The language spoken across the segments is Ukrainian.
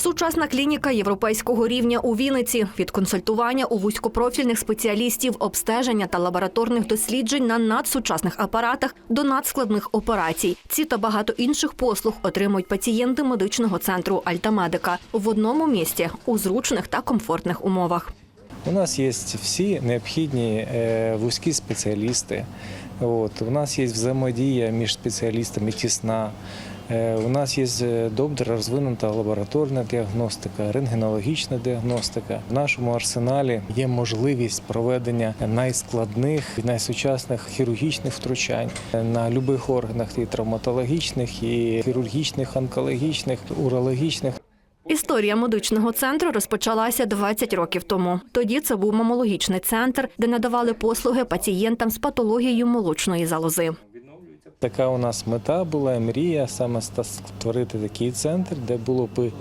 Сучасна клініка європейського рівня у Вінниці від консультування у вузькопрофільних спеціалістів, обстеження та лабораторних досліджень на надсучасних апаратах до надскладних операцій. Ці та багато інших послуг отримують пацієнти медичного центру Альтамедика в одному місті у зручних та комфортних умовах. У нас є всі необхідні е, вузькі спеціалісти. У нас є взаємодія між спеціалістами тісна. Е, У нас є е, добре розвинута лабораторна діагностика, рентгенологічна діагностика. В нашому арсеналі є можливість проведення найскладних, найсучасних хірургічних втручань на будь-яких органах і травматологічних, і хірургічних, онкологічних, урологічних. Історія медичного центру розпочалася 20 років тому. Тоді це був мамологічний центр, де надавали послуги пацієнтам з патологією молочної залози. Така у нас мета була, мрія саме створити такий центр, де було б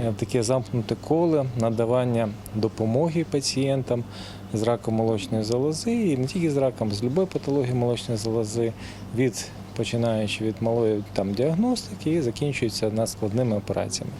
е, таке замкнуте коло надавання допомоги пацієнтам з раком молочної залози, і не тільки з раком, з будь-якої патології молочної залози, від починаючи від малої там діагностики і закінчується надскладними операціями.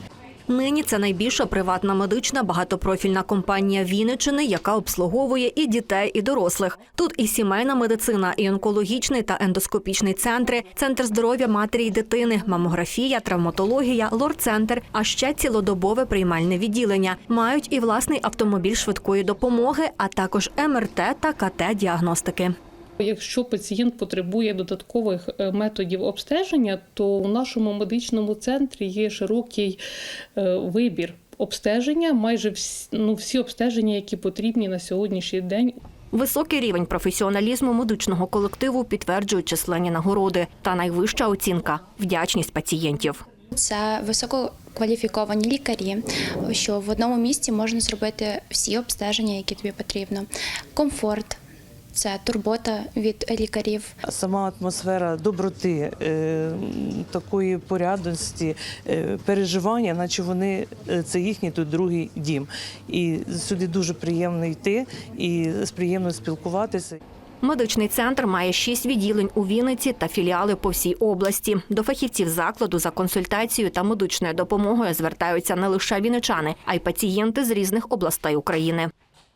Нині це найбільша приватна медична багатопрофільна компанія Вінниччини, яка обслуговує і дітей, і дорослих. Тут і сімейна медицина, і онкологічний та ендоскопічний центри, центр здоров'я матері й дитини, мамографія, травматологія, лор-центр, а ще цілодобове приймальне відділення. Мають і власний автомобіль швидкої допомоги, а також МРТ та КТ-діагностики. Якщо пацієнт потребує додаткових е, методів обстеження, то у нашому медичному центрі є широкий е, вибір обстеження, майже всі, ну, всі обстеження, які потрібні на сьогоднішній день. Високий рівень професіоналізму медичного колективу підтверджують численні нагороди та найвища оцінка вдячність пацієнтів. Це висококваліфіковані лікарі, що в одному місці можна зробити всі обстеження, які тобі потрібно. Комфорт це турбота від лікарів. Сама атмосфера доброти, е, такої порядності, е, переживання, наче вони е, це їхній тут другий дім. І сюди дуже приємно йти і приємно спілкуватися. Медичний центр має шість відділень у Вінниці та філіали по всій області. До фахівців закладу за консультацією та медичною допомогою звертаються не лише вінничани, а й пацієнти з різних областей України.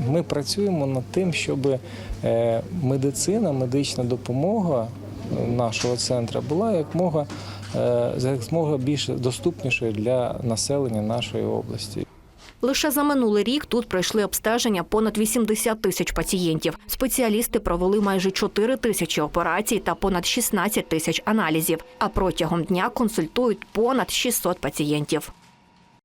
Ми працюємо над тим, щоб е, медицина, медична допомога нашого центру була якмога е, якмога більш доступнішою для населення нашої області. Лише за минулий рік тут пройшли обстеження понад 80 тисяч пацієнтів. Спеціалісти провели майже 4 тисячі операцій та понад 16 тисяч аналізів. А протягом дня консультують понад 600 пацієнтів.